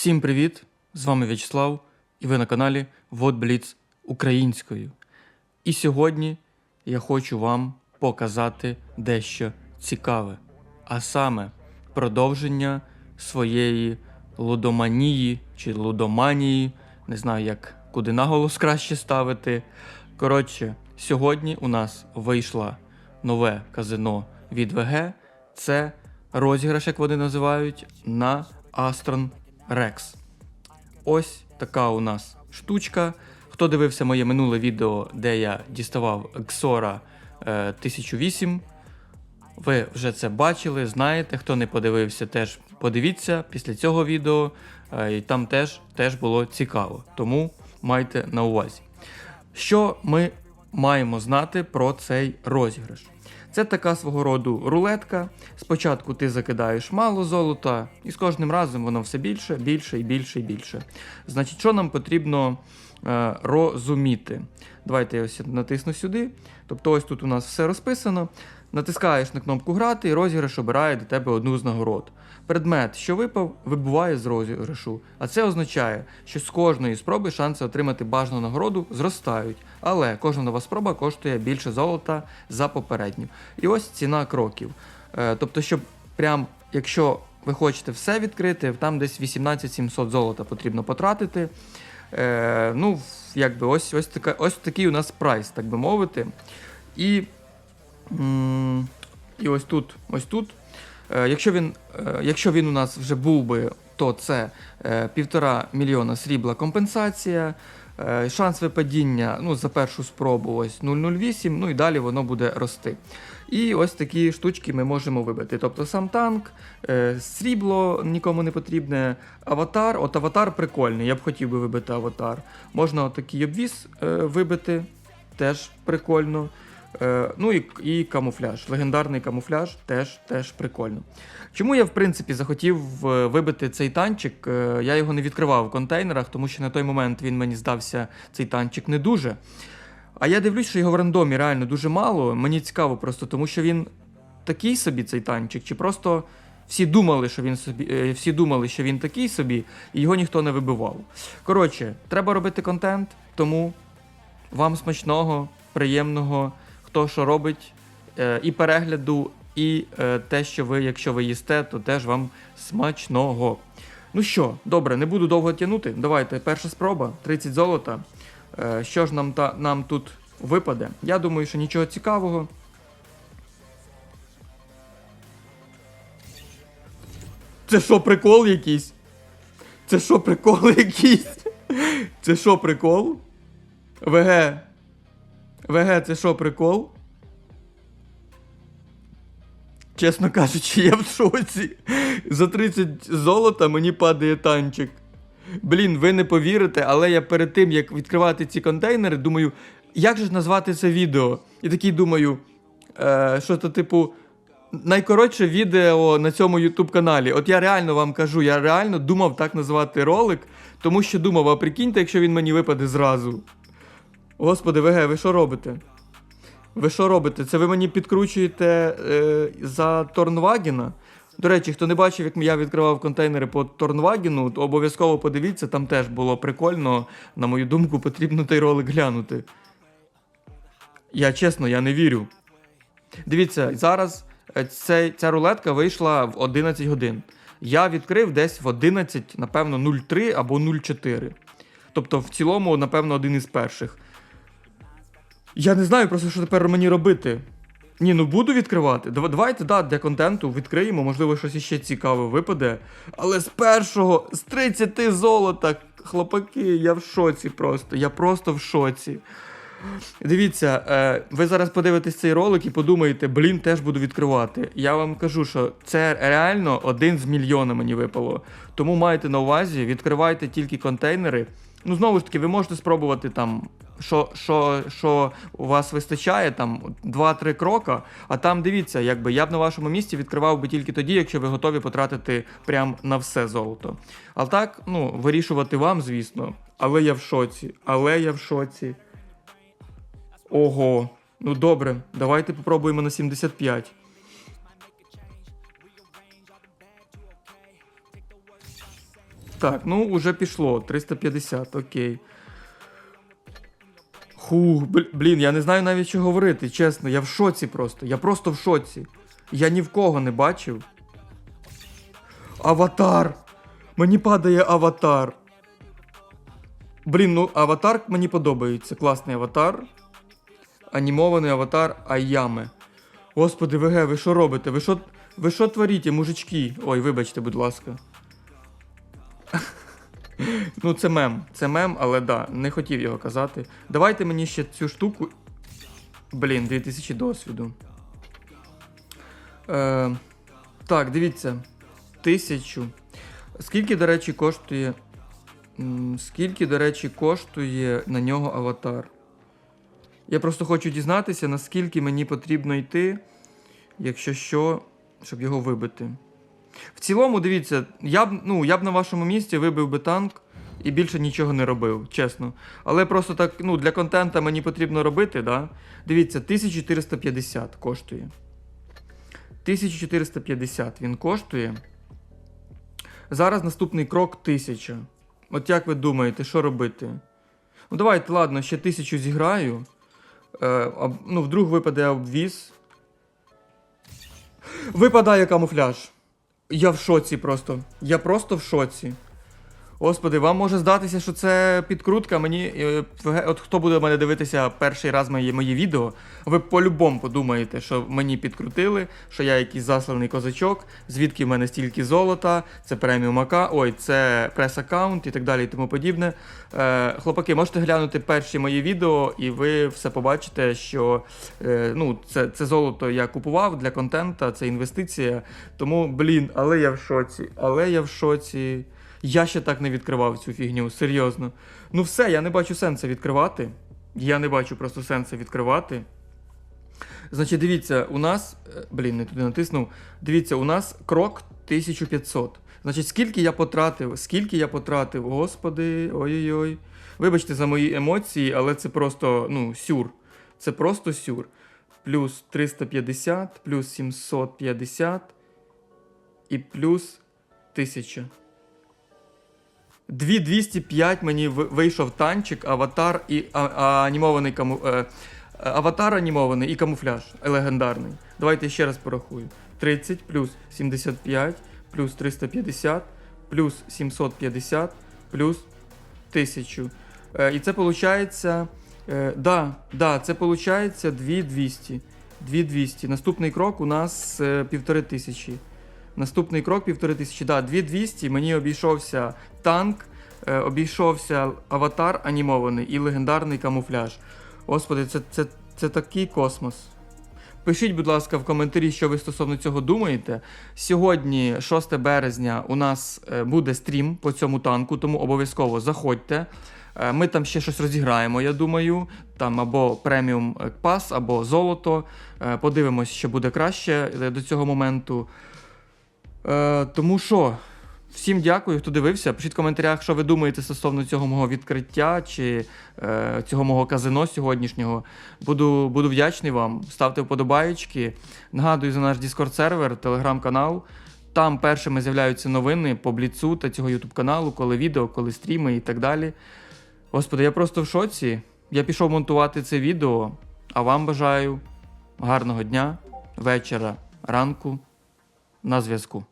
Всім привіт! З вами В'ячеслав, і ви на каналі WhatBlitz українською. І сьогодні я хочу вам показати дещо цікаве, а саме продовження своєї лудоманії чи лудоманії, не знаю, як куди наголос краще ставити. Коротше, сьогодні у нас вийшло нове казино від ВГ. Це розіграш, як вони називають, на Astron Rex. Ось така у нас штучка. Хто дивився моє минуле відео, де я діставав Xora е, 1008, ви вже це бачили, знаєте. Хто не подивився, теж подивіться після цього відео. Е, і там теж, теж було цікаво. Тому майте на увазі. Що ми маємо знати про цей розіграш? Це така свого роду рулетка. Спочатку ти закидаєш мало золота, і з кожним разом воно все більше, більше і більше і більше. Значить, що нам потрібно е, розуміти? Давайте я ось натисну сюди. Тобто, ось тут у нас все розписано. Натискаєш на кнопку грати, і розіграш обирає до тебе одну з нагород. Предмет, що випав, вибуває з розіграшу. А це означає, що з кожної спроби шанси отримати бажану нагороду зростають. Але кожна нова спроба коштує більше золота за попередню. І ось ціна кроків. Е, тобто, щоб прям, якщо ви хочете все відкрити, там десь 18 700 золота потрібно потратити. Е, ну, якби ось, ось, така, ось такий у нас прайс, так би мовити. І, і ось тут, ось тут. Е, якщо, він, е, якщо він у нас вже був би, то це е, півтора мільйона срібла компенсація. Шанс випадіння ну, за першу спробу ось 0,08, ну і далі воно буде рости. І ось такі штучки ми можемо вибити. Тобто сам танк, срібло нікому не потрібне, аватар. От аватар прикольний, я б хотів би вибити аватар. Можна отакий обвіз вибити, теж прикольно. Е, ну і, і камуфляж. Легендарний камуфляж теж, теж прикольно. Чому я, в принципі, захотів е, вибити цей танчик? Е, Я його не відкривав в контейнерах, тому що на той момент він мені здався цей танчик не дуже. А я дивлюсь, що його в рандомі реально дуже мало. Мені цікаво просто, тому що він такий собі цей танчик, чи просто всі думали, що він собі, всі думали, що він такий собі, і його ніхто не вибивав. Коротше, треба робити контент, тому вам смачного, приємного, хто що робить, е, і перегляду, і е, те, що ви, якщо ви їсте, то теж вам смачного. Ну що, добре, не буду довго тягнути. Давайте, перша спроба, 30 золота. Е, Що ж нам, та, нам тут випаде? Я думаю, що нічого цікавого. Це що, прикол якийсь? Це що, прикол якийсь? Це що, прикол? ВГ. ВГ, це що, прикол? Чесно кажучи, я в шоці. За 30 золота мені падає танчик. Блін, ви не повірите, але я перед тим, як відкривати ці контейнери, думаю, як же ж назвати це відео? І такий думаю, е, що то, типу, найкоротше відео на цьому YouTube каналі. От я реально вам кажу, я реально думав так назвати ролик, тому що думав, а прикиньте, якщо він мені випаде зразу. Господи, ВГ, ви що робите? Ви що робите? Це ви мені підкручуєте е, за Торнвагена? До речі, хто не бачив, як я відкривав контейнери по Торнвагену, то обов'язково подивіться, там теж було прикольно. На мою думку, потрібно той ролик глянути. Я чесно, я не вірю. Дивіться, зараз е, цей, ця рулетка вийшла в 11 годин. Я відкрив десь в 11, напевно, 03 або 04. Тобто, в цілому, напевно, один із перших. Я не знаю просто, що тепер мені робити. Ні, ну буду відкривати. Давайте, да, для контенту відкриємо, можливо, щось іще цікаве випаде. Але з першого, з 30 золота, хлопаки, я в шоці просто. Я просто в шоці. Дивіться, е, ви зараз подивитесь цей ролик і подумаєте, блін, теж буду відкривати. Я вам кажу, що це реально один з мільйона мені випало. Тому майте на увазі, відкривайте тільки контейнери. Ну, знову ж таки, ви можете спробувати там, що, що, що у вас вистачає, там 2-3 крока. А там дивіться, якби я б на вашому місці відкривав би тільки тоді, якщо ви готові потратити прям на все золото. А так, ну, вирішувати вам, звісно. Але я в шоці. Але я в шоці. Ого. Ну добре, давайте попробуємо на 75. Так, ну уже пішло. 350, окей. Бл- блін, я не знаю навіть що говорити, чесно. Я в шоці просто. Я просто в шоці. Я ні в кого не бачив. Аватар! Мені падає аватар. Блін, ну аватар мені подобається. Класний аватар. Анімований аватар Аями. Господи, ВГ, ви що робите? Ви що, ви творите, мужички? Ой, вибачте, будь ласка. ну, це мем. Це мем, але да, не хотів його казати. Давайте мені ще цю штуку. Блін, 2000 досвіду. Е, так, дивіться. Тисячу. Скільки, до речі, коштує. Скільки, до речі, коштує на нього аватар? Я просто хочу дізнатися, наскільки мені потрібно йти, якщо що, щоб його вибити. В цілому, дивіться, я б, ну, я б на вашому місці вибив би танк і більше нічого не робив, чесно. Але просто так, ну, для контента мені потрібно робити, да? Дивіться, 1450 коштує. 1450 він коштує. Зараз наступний крок 1000. От як ви думаєте, що робити? Ну, давайте, ладно, ще 1000 зіграю. Е, ну, вдруг випаде обвіз. Випадає камуфляж. Я в шоці просто. Я просто в шоці. Господи, вам може здатися, що це підкрутка. Мені. е, От хто буде мене дивитися перший раз мої, мої відео, ви по-любому подумаєте, що мені підкрутили, що я якийсь засланий козачок, звідки в мене стільки золота, це преміум АК, ой, це прес-аккаунт і так далі і тому подібне. Е, хлопаки, можете глянути перші мої відео, і ви все побачите, що е, ну, це, це золото я купував для контента, це інвестиція. Тому, блін, але я в шоці. Але я в шоці. Я ще так не відкривав цю фігню, серйозно. Ну все, я не бачу сенсу відкривати. Я не бачу просто сенсу відкривати. Значить, дивіться, у нас. е, Блін, не туди натиснув. Дивіться, у нас крок 1500. Значить, скільки я потратив, скільки я потратив, господи, ой-ой-ой. Вибачте за мої емоції, але це просто, ну, сюр. Це просто сюр. Плюс 350, плюс 750 і плюс 1000. 2205 мені вийшов танчик, аватар і а, а, анімований каму, е, аватар анімований і камуфляж легендарний. Давайте ще раз порахую. 30 плюс 75 плюс 350 плюс 750 плюс 1000. Е, і це виходить. Е, да, да, це виходить 2200. 2200. Наступний крок у нас е, півтори тисячі. Наступний крок півтори тисячі. Да, 2200 мені обійшовся танк, е, обійшовся аватар анімований і легендарний камуфляж. Господи, це, це, це такий космос. Пишіть, будь ласка, в коментарі, що ви стосовно цього думаєте. Сьогодні, 6 березня, у нас е, буде стрім по цьому танку, тому обов'язково заходьте. Е, Ми там ще щось розіграємо, я думаю. Там або преміум пас, або золото. Подивимось, що буде краще до цього моменту. Е, тому що, всім дякую, хто дивився. Пишіть в коментарях, що ви думаєте стосовно цього мого відкриття чи е, цього мого казино сьогоднішнього. Буду, буду вдячний вам. Ставте вподобаєчки. Нагадую за наш Discord сервер, телеграм-канал. Там першими з'являються новини по бліцу та цього ютуб каналу, коли відео, коли стріми і так далі. Господи, я просто в шоці. Я пішов монтувати це відео, а вам бажаю гарного дня, вечора, ранку. На зв'язку.